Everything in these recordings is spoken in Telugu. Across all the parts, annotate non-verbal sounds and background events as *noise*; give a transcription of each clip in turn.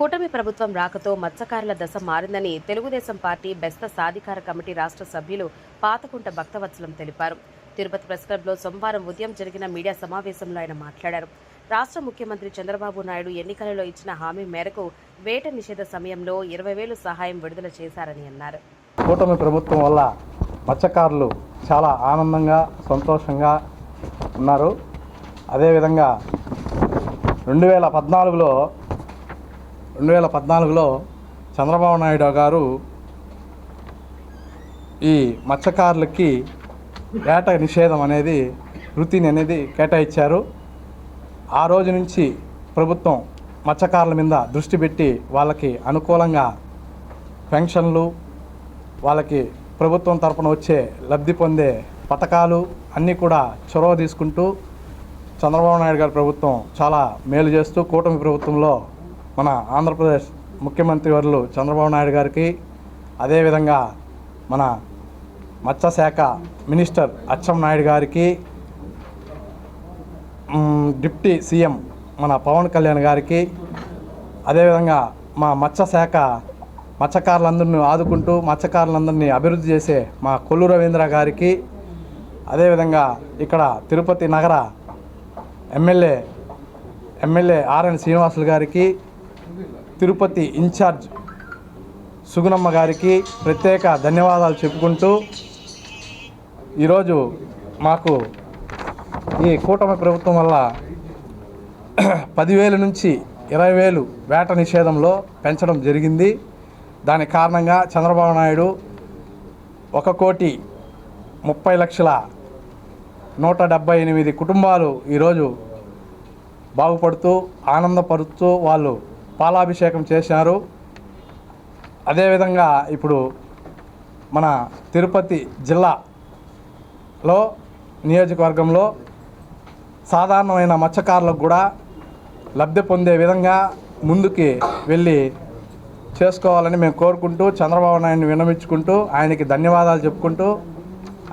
కూటమి ప్రభుత్వం రాకతో మత్స్యకారుల దశ మారిందని తెలుగుదేశం పార్టీ బెస్త సాధికార కమిటీ రాష్ట్ర సభ్యులు పాతకుంట భక్తవత్సలం తెలిపారు. తిరుపతి ప్రెస్ క్లబ్లో సోమవారం ఉదయం జరిగిన మీడియా సమావేశంలో ఆయన మాట్లాడారు. రాష్ట్ర ముఖ్యమంత్రి చంద్రబాబు నాయుడు ఎన్నికలలో ఇచ్చిన హామీ మేరకు వేట నిషేధ సమయంలో ఇరవై వేలు సహాయం విడుదల చేశారని అన్నారు. కూటమి ప్రభుత్వం వల్ల మత్స్యకారులు చాలా ఆనందంగా సంతోషంగా ఉన్నారు. అదేవిధంగా రెండు వేల పద్నాలుగులో రెండు వేల పద్నాలుగులో చంద్రబాబు నాయుడు గారు ఈ మత్స్యకారులకి వేట నిషేధం అనేది వృత్తిని అనేది కేటాయించారు. ఆ రోజు నుంచి ప్రభుత్వం మత్స్యకారుల మీద దృష్టి పెట్టి వాళ్ళకి అనుకూలంగా పెన్షన్లు వాళ్ళకి ప్రభుత్వం తరపున వచ్చే లబ్ధి పొందే పథకాలు అన్నీ కూడా చొరవ తీసుకుంటూ చంద్రబాబు నాయుడు గారి ప్రభుత్వం చాలా మేలు చేస్తూ కూటమి ప్రభుత్వంలో మన ఆంధ్రప్రదేశ్ ముఖ్యమంత్రి వర్యులు చంద్రబాబు నాయుడు గారికి అదేవిధంగా మన మత్స్యశాఖ మినిస్టర్ అచ్చం నాయుడు గారికి డిప్టీ సీఎం మన పవన్ కళ్యాణ్ గారికి అదేవిధంగా మా మత్స్యశాఖ మత్స్యకారులందరినీ ఆదుకుంటూ మత్స్యకారులందరినీ అభివృద్ధి చేసే మా కొల్లు రవీంద్ర గారికి అదేవిధంగా ఇక్కడ తిరుపతి నగర ఎమ్మెల్యే ఎమ్మెల్యే ఆర్ఎన్ శ్రీనివాసులు గారికి తిరుపతి ఇన్ఛార్జ్ సుగుణమ్మ గారికి ప్రత్యేక ధన్యవాదాలు చెప్పుకుంటూ ఈరోజు మాకు ఈ కూటమి ప్రభుత్వం వల్ల *clears throat* పదివేలు నుంచి ఇరవై వేలు వేట నిషేధంలో పెంచడం జరిగింది. దాని కారణంగా చంద్రబాబు నాయుడు ఒక కోటి ముప్పై లక్షల నూట డెబ్బై ఎనిమిది కుటుంబాలు ఈరోజు బాగుపడుతూ ఆనందపరుస్తూ వాళ్ళు పాలాభిషేకం చేశారు. అదేవిధంగా ఇప్పుడు మన తిరుపతి జిల్లాలో నియోజకవర్గంలో సాధారణమైన మత్స్యకారులకు కూడా లబ్ధి పొందే విధంగా ముందుకి వెళ్ళి చేసుకోవాలని మేము కోరుకుంటూ చంద్రబాబు నాయుడిని విన్నమించుకుంటూ ఆయనకి ధన్యవాదాలు చెప్పుకుంటూ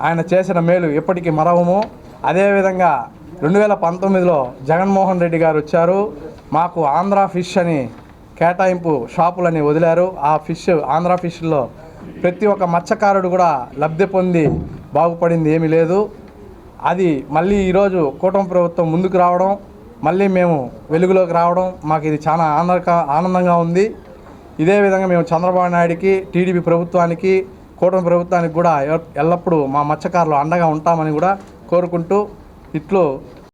ఆయన చేసిన మేలు ఎప్పటికీ మరవము. అదేవిధంగా రెండు వేల పంతొమ్మిదిలో జగన్మోహన్ రెడ్డి గారు వచ్చారు. మాకు ఆంధ్ర ఫిష్ అని కేటాయింపు షాపులని వదిలారు. ఆ ఫిష్ ఆంధ్ర ఫిష్లో ప్రతి ఒక్క మత్స్యకారుడు కూడా లబ్ధి పొంది బాగుపడింది ఏమీ లేదు. అది మళ్ళీ ఈరోజు కూటమి ప్రభుత్వం ముందుకు రావడం మళ్ళీ మేము వెలుగులోకి రావడం మాకు ఇది చాలా ఆనంద ఆనందంగా ఉంది. ఇదే విధంగా మేము చంద్రబాబు నాయుడికి టీడీపీ ప్రభుత్వానికి కూటమి ప్రభుత్వానికి కూడా ఎల్లప్పుడూ మా మత్స్యకారులు అండగా ఉంటామని కూడా కోరుకుంటూ ఇట్లు